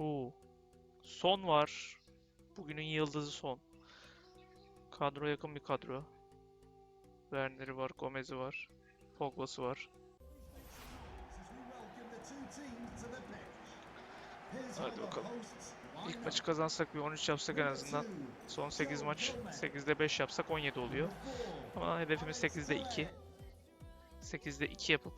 Oo. Son var. Bugünün yıldızı son. Kadro yakın bir kadro. Werner'i var, Gomez'i var. Pogba'sı var. Hadi bakalım. İlk maçı kazansak bir 13 yapsak en azından. Son 8 maç 8'de 5 yapsak 17 oluyor. Ama hedefimiz 8'de 2. 8'de 2 yapıp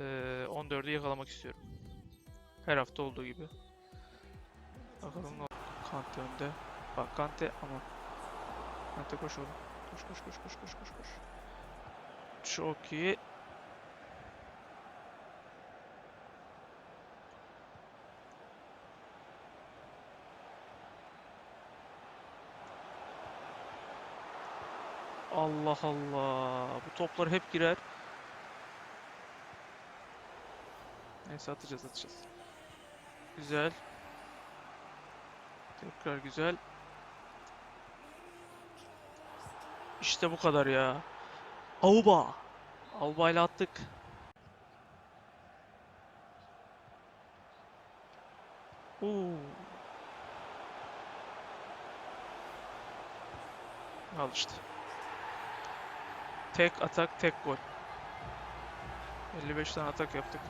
eee 14'ü yakalamak istiyorum. Her hafta olduğu gibi. Bakalım ne. Kante önde. Bak Kante ama. Kante koş oğlum. Koş koş koş koş koş koş koş. Çok iyi. Allah Allah. Bu toplar hep girer. Neyse atacağız atacağız. Güzel. Tekrar güzel. İşte bu kadar ya. Auba. Auba ile attık. Oo. Al işte. Tek atak, tek gol. 55 tane atak yaptık.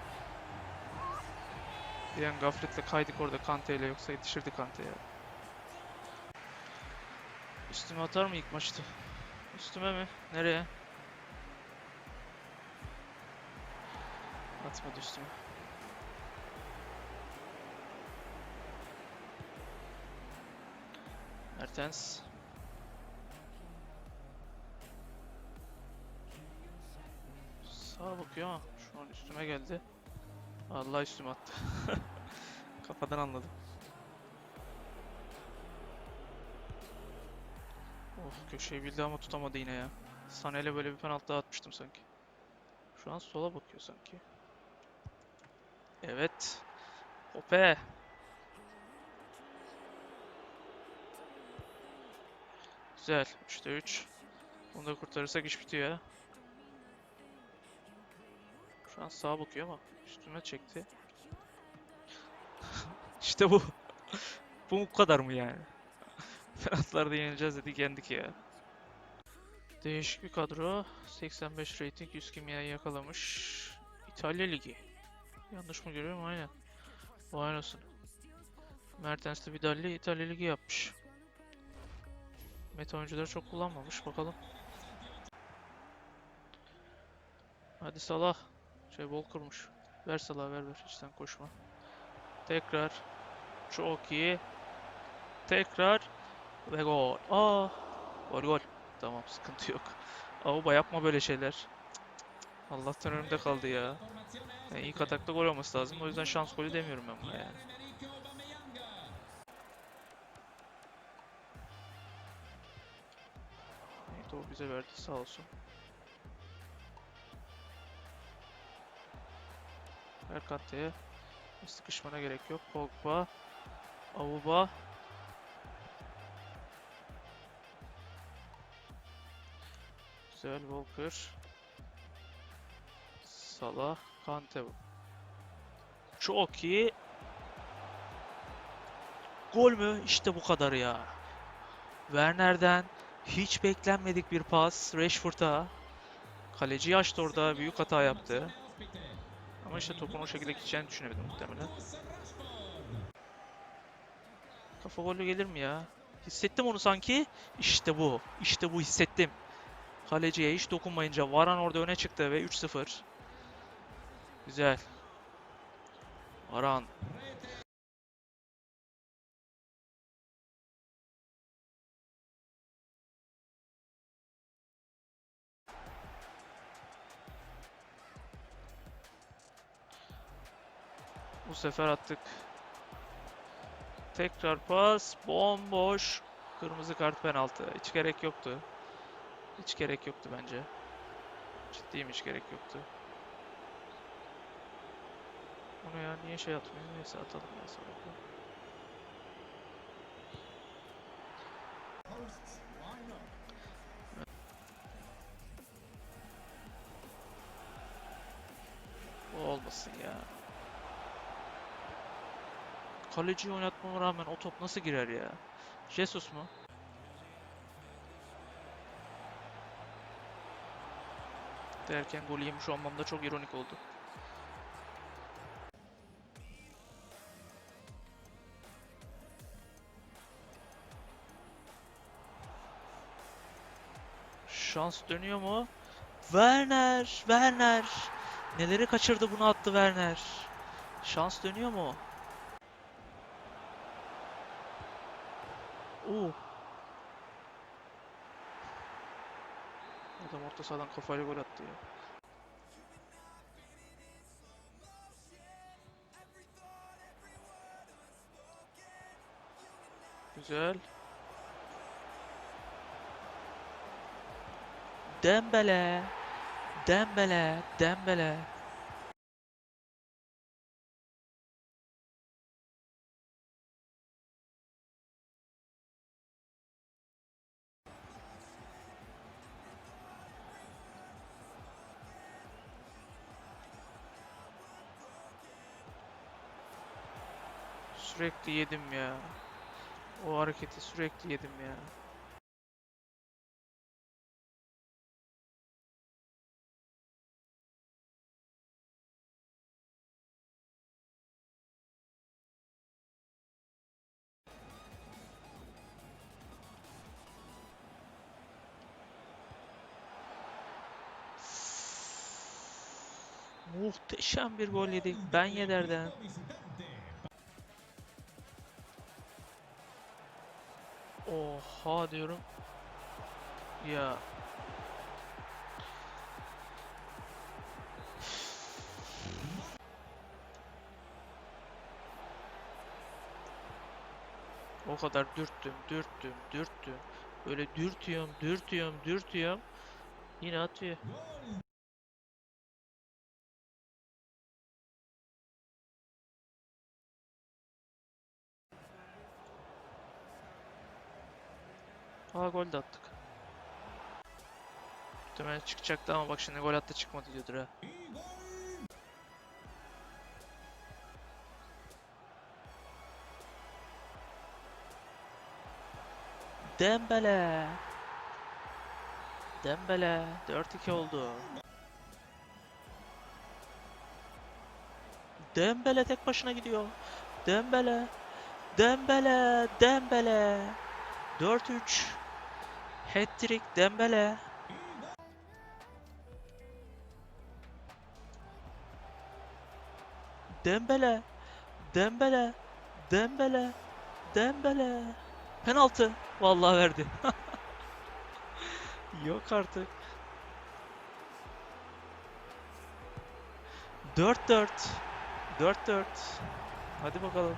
Bir gafletle kaydık orada Kante ile yoksa yetişirdi Kante'ye. Üstüme atar mı ilk maçta? Üstüme mi? Nereye? Atmadı üstüme. Mertens. Sağa bakıyor ama şu an üstüme geldi. Allah üstüme attı. Kafadan anladım. Of köşeyi bildi ama tutamadı yine ya. Sané'le böyle bir penaltı atmıştım sanki. Şu an sola bakıyor sanki. Evet. Hope. Güzel. 3'te 3. Bunu da kurtarırsak iş bitiyor ya. Şu an sağa bakıyor ama üstüme çekti. işte bu. bu bu kadar mı yani? Penaltılarda yenileceğiz dedik yendik ya. Değişik bir kadro. 85 rating 100 kimyayı yakalamış. İtalya Ligi. Yanlış mı görüyorum? Aynen. Vay olsun. Mertens de Vidal'li İtalya Ligi yapmış. Meta oyuncuları çok kullanmamış. Bakalım. Hadi Salah. Şey bol kurmuş. Ver Salah ver ver. Hiç sen koşma. Tekrar. Çok iyi. Tekrar. Ve gol. Aa. Gol gol. Tamam sıkıntı yok. Avuba yapma böyle şeyler. Allah'tan önümde kaldı ya. Yani ilk atakta gol olması lazım. O yüzden şans golü demiyorum ben buna yani. Evet o bize verdi sağ olsun. Erkante'ye sıkışmana gerek yok. Pogba, Avuba. Güzel Walker. Salah, Kante. Çok iyi. Gol mü? İşte bu kadar ya. Werner'den hiç beklenmedik bir pas Rashford'a. Kaleci açtı orada. Büyük hata yaptı. Ama işte topun o şekilde gideceğini düşünemedim muhtemelen. Kafa golü gelir mi ya? Hissettim onu sanki. İşte bu. İşte bu hissettim. Kaleciye hiç dokunmayınca Varan orada öne çıktı ve 3-0. Güzel. Varan. Sefer attık. Tekrar pas. Bomboş. Kırmızı kart penaltı. Hiç gerek yoktu. Hiç gerek yoktu bence. Ciddiyim hiç gerek yoktu. Onu ya niye şey atmıyor? Neyse atalım ya sonra. Olmasın ya. Kaleciyi oynatmama rağmen o top nasıl girer ya? Jesus mu? Derken golü yemiş olmam da çok ironik oldu. Şans dönüyor mu? Werner, Werner. Neleri kaçırdı bunu attı Werner. Şans dönüyor mu? Oo. Adam orta sahadan kafayla gol attı ya. Güzel. Dembele. Dembele. Dembele. Sürekli yedim ya. O hareketi sürekli yedim ya. Muhteşem bir gol yedik. Ben Yeder'den. Oha diyorum. Ya. O kadar dürttüm, dürttüm, dürttüm. Böyle dürtüyorum, dürtüyorum, dürtüyorum. Yine atıyor. Aa gol de attık. Muhtemelen çıkacaktı ama bak şimdi gol attı çıkmadı diyordur ha. Dembele. Dembele. 4-2 oldu. Dembele tek başına gidiyor. Dembele. Dembele. Dembele. 4-3. Hat-trick Dembele. Dembele. Dembele. Dembele. Dembele. Penaltı. Vallahi verdi. Yok artık. 4-4. 4-4. Hadi bakalım.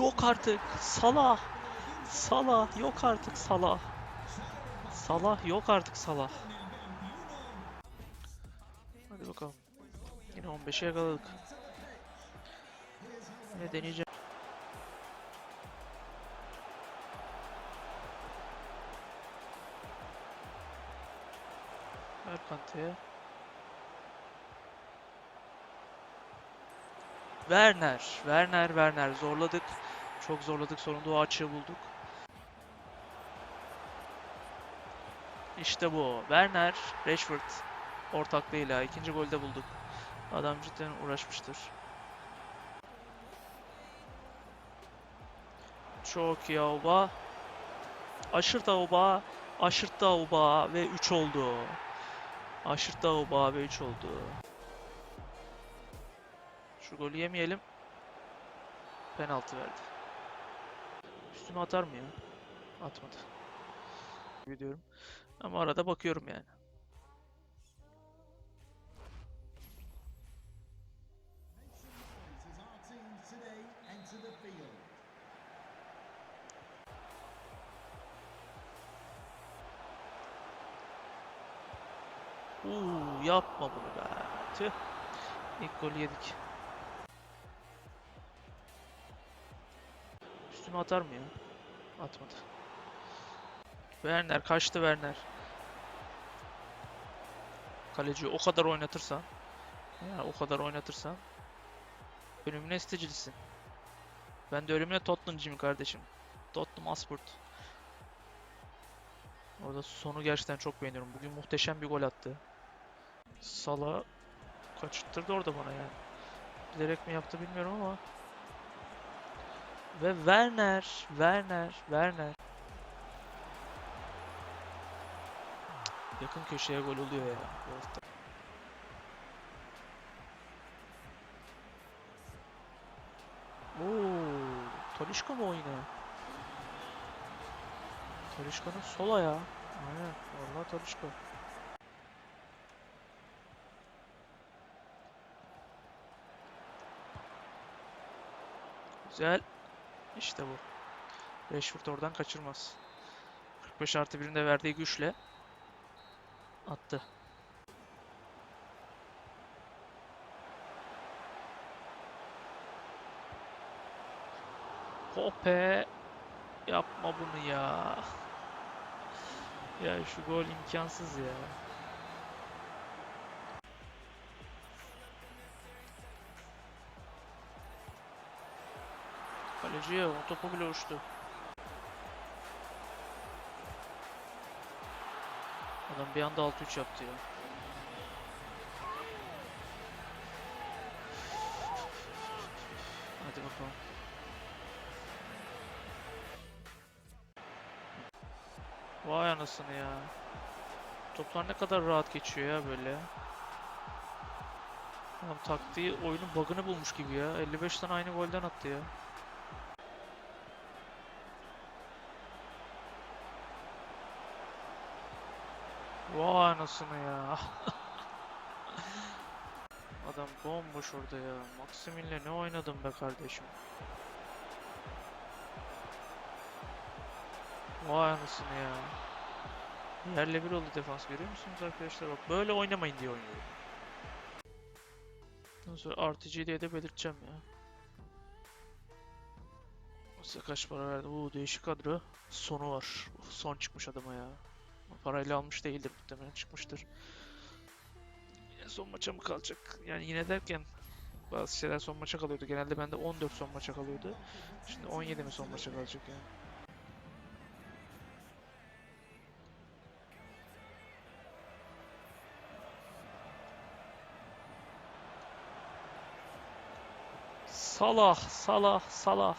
Yok artık. Salah. Salah. Yok artık Salah. Salah. Yok artık Salah. Hadi bakalım. Yine 15'e yakaladık. Yine deneyeceğim. Ver Kante'ye. Werner, Werner, Werner zorladık. Çok zorladık. Sonunda o açığı bulduk. İşte bu. Werner, Rashford ortaklığıyla ikinci golde bulduk. Adam cidden uğraşmıştır. Çok iyi Auba. Aşırt Auba. Aşırt Auba ve 3 oldu. Aşırt Auba ve 3 oldu. Şu golü yemeyelim. Penaltı verdi. Üstüme atar mı ya? Atmadı. Gidiyorum. Ama arada bakıyorum yani. Uuu yapma bunu be. Tüh. İlk golü yedik. Üstüme atar mı ya? Atmadı. Werner kaçtı Werner. Kaleciyi o kadar oynatırsan ya o kadar oynatırsan ölümüne isticilisin. Ben de ölümüne Tottenham'cıyım kardeşim. Tottenham Hotspur. Orada sonu gerçekten çok beğeniyorum. Bugün muhteşem bir gol attı. Salah kaçırttırdı orada bana yani. Bilerek mi yaptı bilmiyorum ama. Ve Werner, Werner, Werner. Yakın köşeye gol oluyor ya. hafta. Oo, Talisca mı oynuyor? Talisca'nın sol ayağı. Aynen, vallahi Talisca. Güzel. İşte bu. Rashford oradan kaçırmaz. 45 artı 1'in de verdiği güçle attı. Hoppe yapma bunu ya. Ya şu gol imkansız ya. Kaleciye o topu bile uçtu. Adam bir anda 6-3 yaptı ya. Hadi bakalım. Vay anasını ya. Toplar ne kadar rahat geçiyor ya böyle. Adam taktiği oyunun bug'ını bulmuş gibi ya. 55 tane aynı golden attı ya. Vay anasını ya. Adam bomboş orada ya. Maximin'le ne oynadım be kardeşim. Vay anasını ya. Yerle bir oldu defans görüyor musunuz arkadaşlar? Bak böyle oynamayın diye oynuyorum. Ondan sonra artıcı diye de belirteceğim ya. Size kaç para verdi? Oo değişik kadro. Sonu var. Son çıkmış adama ya. Parayla almış değildir muhtemelen çıkmıştır. Yine son maça mı kalacak? Yani yine derken bazı şeyler son maça kalıyordu. Genelde bende 14 son maça kalıyordu. Şimdi 17 mi son maça kalacak yani? Salah, Salah, Salah.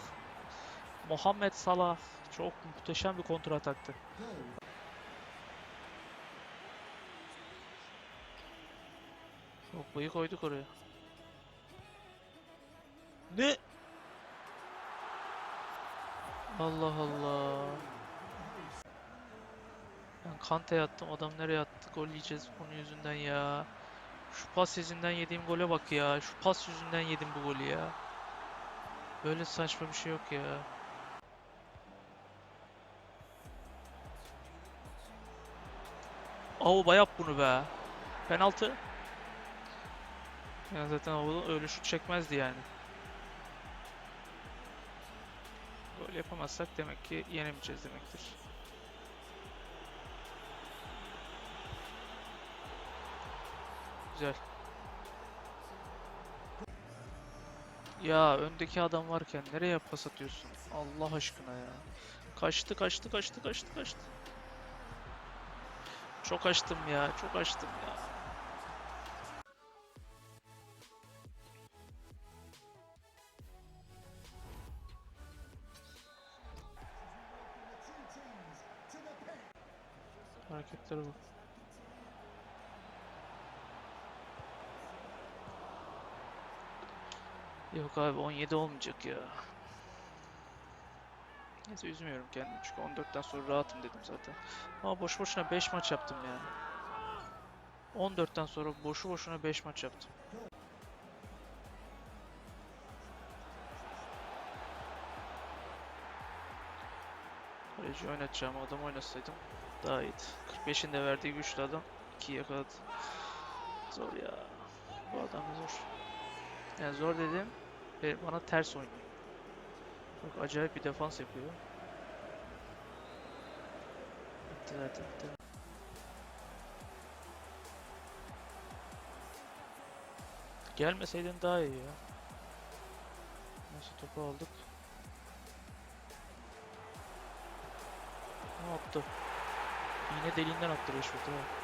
Muhammed Salah. Çok muhteşem bir kontra ataktı. Pogbayı koyduk oraya. Ne? Allah Allah. Ben Kante'ye attım. Adam nereye attı? Gol yiyeceğiz onun yüzünden ya. Şu pas yüzünden yediğim gole bak ya. Şu pas yüzünden yedim bu golü ya. Böyle saçma bir şey yok ya. Avuba yap bunu be. Penaltı. Ya zaten o öyle şut çekmezdi yani. Gol yapamazsak demek ki yenemeyeceğiz demektir. Güzel. Ya öndeki adam varken nereye pas atıyorsun? Allah aşkına ya. Kaçtı kaçtı kaçtı kaçtı kaçtı. Çok açtım ya çok açtım ya. Bak. Yok abi 17 olmayacak ya. Neyse üzmüyorum kendimi çünkü 14'ten sonra rahatım dedim zaten. Ama boş boşuna 5 maç yaptım yani. 14'ten sonra boşu boşuna 5 maç yaptım. Kaleci oynatacağım adam oynasaydım daha iyiydi. 45'in de verdiği güçlü adam 2 yakaladı. Zor ya. Bu adam da zor. Yani zor dedim bana ters oynuyor. Çok acayip bir defans yapıyor. bitti zaten. bitti. Gelmeseydin daha iyi ya. Nasıl topu aldık? Ne attı? Yine deliğinden attı Rashford ha.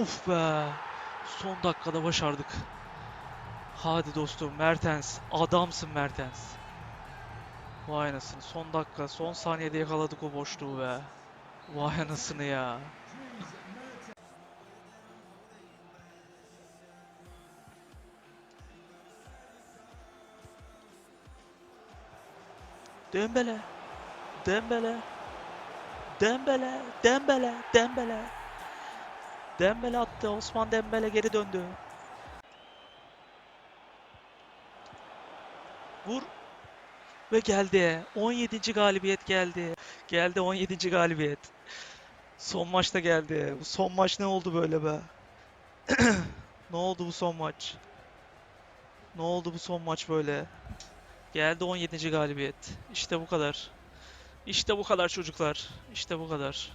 Uf be! Son dakikada başardık. Hadi dostum Mertens. Adamsın Mertens. Vay anasını. Son dakika, son saniyede yakaladık o boşluğu be. Vay anasını ya. Dembele. Dembele. Dembele. Dembele. Dembele. Dembele attı. Osman Dembele geri döndü. Vur. Ve geldi. 17. galibiyet geldi. Geldi 17. galibiyet. Son maçta geldi. Bu son maç ne oldu böyle be? Ne oldu bu son maç? Ne oldu bu son maç böyle? Geldi 17. galibiyet. İşte bu kadar. İşte bu kadar çocuklar. İşte bu kadar.